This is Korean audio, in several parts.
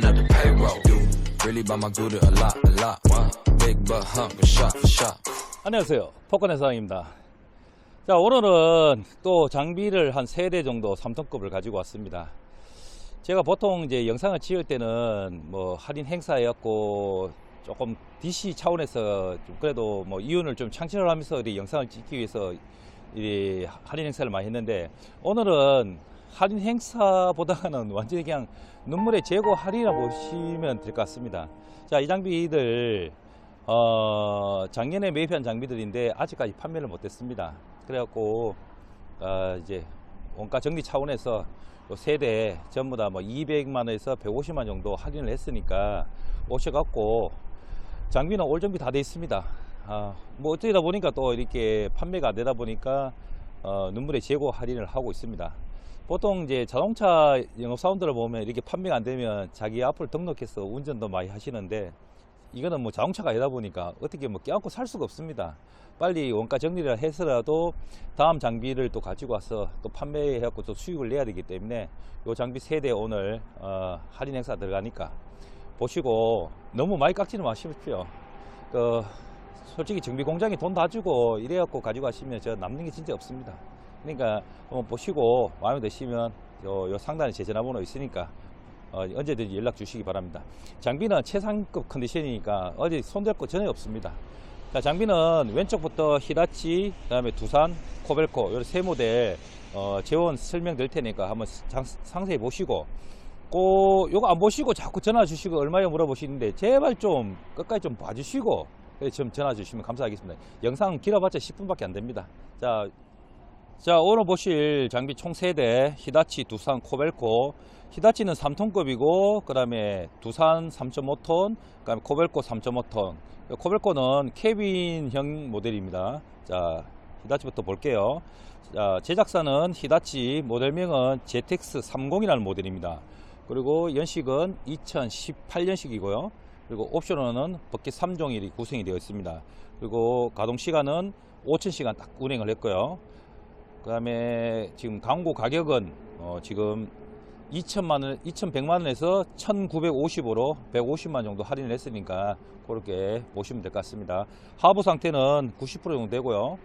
the payroll. Really buy my good a lot, a lot. Big butt hump, shot for shot. 안녕하세요. 포커넷 사장입니다. 자, 오늘은 또 장비를 한 세 대 정도 3톤급을 가지고 왔습니다. 제가 보통 이제 영상을 찍을 때는 뭐 할인 행사였고 조금 DC 차원에서 좀 그래도 뭐 이윤을 좀 창출을 하면서 이 영상을 찍기 위해서 이 할인 행사를 많이 했는데 오늘은 할인 행사보다는 완전히 그냥 눈물의 재고 할인이라 보시면 될 것 같습니다. 자, 이 장비들 어, 작년에 매입한 장비들인데 아직까지 판매를 못했습니다. 그래갖고 어, 이제 원가 정리 차원에서 요 세대 전부 다 뭐 200만 원에서 150만 정도 할인을 했으니까 오셔갖고 장비는 올 정비 다 돼 있습니다. 아, 뭐 어쩌다 보니까 또 이렇게 판매가 안 되다 보니까 어, 눈물의 재고 할인을 하고 있습니다. 보통 이제 자동차 영업사원들을 보면 이렇게 판매가 안 되면 자기 앞을 등록해서 운전도 많이 하시는데 이거는 뭐 자동차가 아니다 보니까 어떻게 뭐 껴안고 살 수가 없습니다. 빨리 원가 정리를 해서라도 다음 장비를 또 가지고 와서 또 판매해갖고 또 수익을 내야 되기 때문에 요 장비 세 대 오늘 어, 할인 행사 들어가니까 보시고 너무 많이 깎지는 마십시오. 그 솔직히 정비 공장에 돈 다 주고 이래갖고 가지고 가시면 저 남는 게 진짜 없습니다. 그러니까 한번 보시고 마음에 드시면 요, 요 상단에 제 전화번호 있으니까 어, 언제든지 연락 주시기 바랍니다. 장비는 최상급 컨디션이니까 어디 손댈 거 전혀 없습니다. 자, 장비는 왼쪽부터 히다치, 그 다음에 두산, 코벨코 이세 모델 어, 재원 설명드릴 테니까 한번 장- 상세히 보시고 꼭 요거 안 보시고 자꾸 전화 주시고 얼마에 물어보시는데 제발 좀 끝까지 좀 봐주시고 예, 좀 전화 주시면 감사하겠습니다. 영상 길어봤자 10분밖에 안 됩니다. 자, 자 오늘 보실 장비 총 3대. 히다치, 두산, 코벨코. 히다치는 3톤급이고 그 다음에 두산 3.5톤 그 다음에 코벨코 3.5톤. 코벨코는 케빈형 모델입니다. 자 히다치부터 볼게요. 자, 제작사는 히다치 모델명은 ZX30이라는 모델입니다. 그리고 연식은 2018년식이고요. 그리고 옵션은 버킷 3종이 구성이 되어 있습니다. 그리고 가동시간은 5000시간 딱 운행을 했고요 그 다음에 지금 광고 가격은 어 지금 2천만 원, 2,100만 원에서 1,950으로 150만 정도 할인을 했으니까 그렇게 보시면 될 것 같습니다. 하부 상태는 90% 정도 되고요.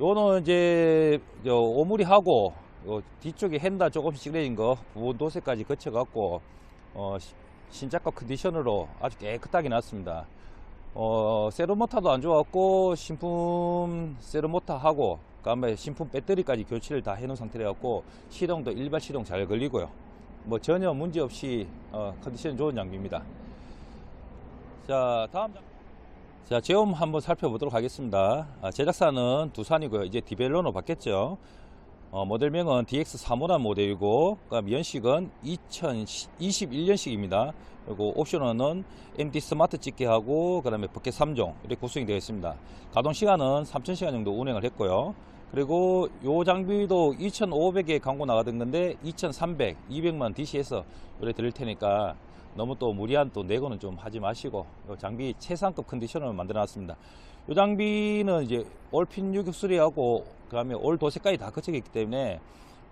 요는 이제 저 오므리하고 요 뒤쪽에 핸다 조금씩 찌그러진 거 부분 도색까지 거쳐갖고 어 시- 신작가 컨디션으로 아주 깨끗하게 났습니다. 어, 세로모터도 안 좋았고, 신품 세로모터하고, 그 다음에 신품 배터리까지 교체를 다 해놓은 상태라 갖고, 시동도 일반 시동 잘 걸리고요. 뭐 전혀 문제 없이, 어, 컨디션 좋은 장비입니다. 자, 다음 장 자, 제품 한번 살펴보도록 하겠습니다. 아, 제작사는 두산이고요. 이제 디벨로로 바뀌었죠. 어, 모델명은 DX35라는 모델이고, 그다음 연식은 2021년식입니다. 그리고 옵션은 MD 스마트 찍기하고, 그 다음에 버켓 3종, 이렇게 구성이 되어 있습니다. 가동 시간은 3000시간 정도 운행을 했고요. 그리고 요 장비도 2500에 광고 나가던 건데, 2300, 200만 DC에서 요래 드릴 테니까, 너무 또 무리한 또 내고는 좀 하지 마시고, 요 장비 최상급 컨디션을 만들어 놨습니다. 이 장비는 이제 올핀 유격 수리하고 그다음에 올 도색까지 다 거쳐져 있기 때문에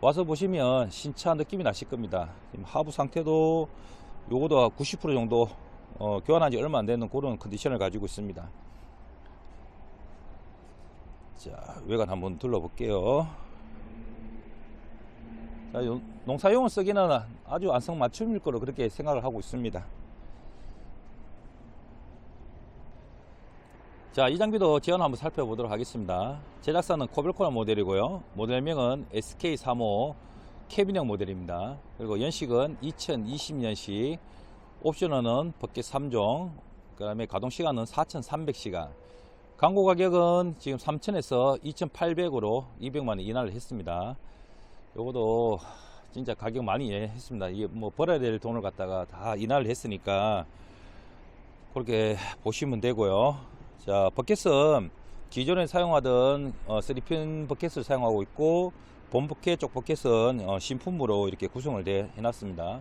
와서 보시면 신차한 느낌이 나실 겁니다. 지금 하부 상태도 요거도 90% 정도 어, 교환한 지 얼마 안 되는 그런 컨디션을 가지고 있습니다. 자, 외관 한번 둘러볼게요. 자, 요- 농사용을 쓰기는 아주 안성맞춤일 거로 그렇게 생각을 하고 있습니다. 자, 이 장비도 제원 한번 살펴보도록 하겠습니다. 제작사는 코벨코나 모델이고요. 모델명은 SK35 캐빈형 모델입니다. 그리고 연식은 2020년식, 옵션은 버킷 3종, 그 다음에 가동시간은 4,300시간. 광고 가격은 지금 3,000에서 2,800으로 200만원 인하를 했습니다. 요것도 진짜 가격 많이 했습니다. 이게 뭐 벌어야 될 돈을 갖다가 다 인하를 했으니까 그렇게 보시면 되고요. 자, 버켓은 기존에 사용하던 어, 3핀 버켓을 사용하고 있고 본 버켓 쪽 버켓은 어, 신품으로 이렇게 구성을 돼- 해놨습니다.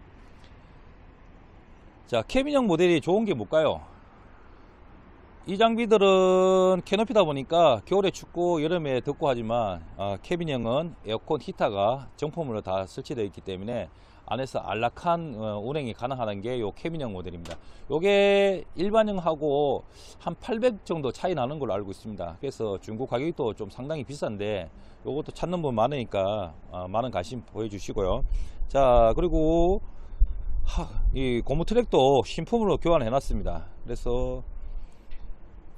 자, 캐빈형 모델이 좋은 게 뭘까요? 이 장비들은 캐노피다 보니까 겨울에 춥고 여름에 덥고 하지만 어, 캐빈형은 에어컨 히터가 정품으로 다 설치되어 있기 때문에 안에서 안락한 어, 운행이 가능하다는 게요 케빈형 모델입니다. 요게 일반형하고 한 800 정도 차이 나는 걸로 알고 있습니다. 그래서 중고 가격도 좀 상당히 비싼데 요것도 찾는 분 많으니까 어, 많은 관심 보여주시고요. 자 그리고 하, 이 고무 트랙도 신품으로 교환해 놨습니다. 그래서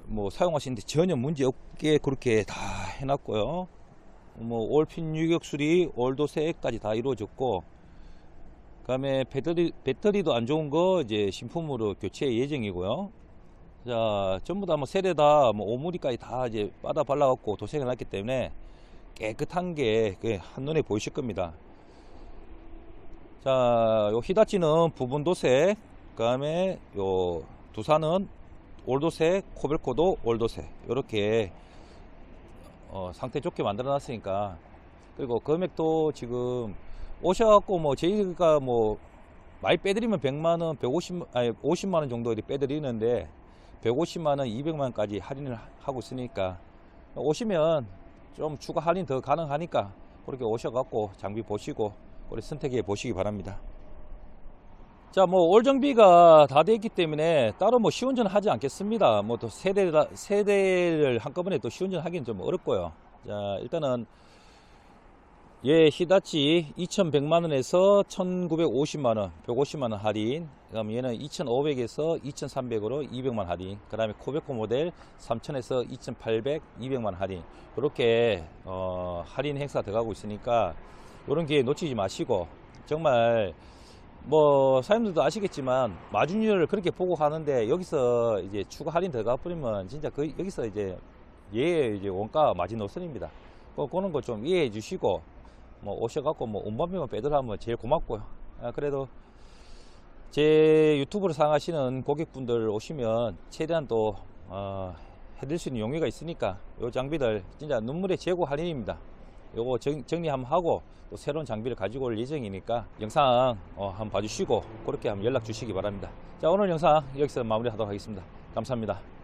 뭐 사용하시는데 전혀 문제 없게 그렇게 다 해놨고요. 뭐 올핀 유격 수리, 올도색까지 다 이루어졌고, 그다음에 배터리 배터리도 안 좋은 거 이제 신품으로 교체 예정이고요. 자 전부 다 뭐 세대 다뭐 오므리까지 다 이제 빠다 발라갖고 도색해 놨기 때문에 깨끗한 게그 한눈에 보이실 겁니다. 자, 요 히다치는 부분 도색, 그 다음에 요 두산은 올도색, 코벨코도 올도색, 요렇게 어, 상태 좋게 만들어 놨으니까 그리고 금액도 지금 오셔갖고 뭐 저희가 뭐 많이 빼드리면 100만원, 150, 아니 50만원 정도 이렇게 빼드리는데 150만원, 200만원까지 할인을 하고 있으니까 오시면 좀 추가 할인 더 가능하니까 그렇게 오셔갖고 장비 보시고 우리 선택해 보시기 바랍니다. 자, 뭐 올 정비가 다 됐기 때문에 따로 뭐 시운전 하지 않겠습니다. 뭐 또 세대 세대를 한꺼번에 또 시운전 하기는 좀 어렵고요. 자, 일단은 예 히다치 2,100만 원에서 1,950만 원, 150만 원 할인. 그다음 얘는 2,500에서 2,300으로 200만 원 할인. 그다음에 코베코 모델 3,000에서 2,800, 200만 원 할인. 이렇게 어, 할인 행사 들어가고 있으니까 이런 기회 놓치지 마시고 정말 뭐 사장님들도 아시겠지만 마중률을 그렇게 보고 하는데 여기서 이제 추가 할인 들어가 버리면 진짜 그 여기서 이제 예 이제 원가 마진 노선입니다. 그 그런 거 좀 이해해 주시고 뭐 오셔갖고 뭐 운반비만 빼더라면 제일 고맙고요. 아, 그래도 제 유튜브를 사용하시는 고객분들 오시면 최대한 또 어, 해드릴 수 있는 용의가 있으니까 요 장비들 진짜 눈물의 재고 할인입니다. 요거 정, 정리 한번 하고 또 새로운 장비를 가지고 올 예정이니까 영상 어, 한번 봐주시고 그렇게 한번 연락 주시기 바랍니다. 자 오늘 영상 여기서 마무리하도록 하겠습니다. 감사합니다.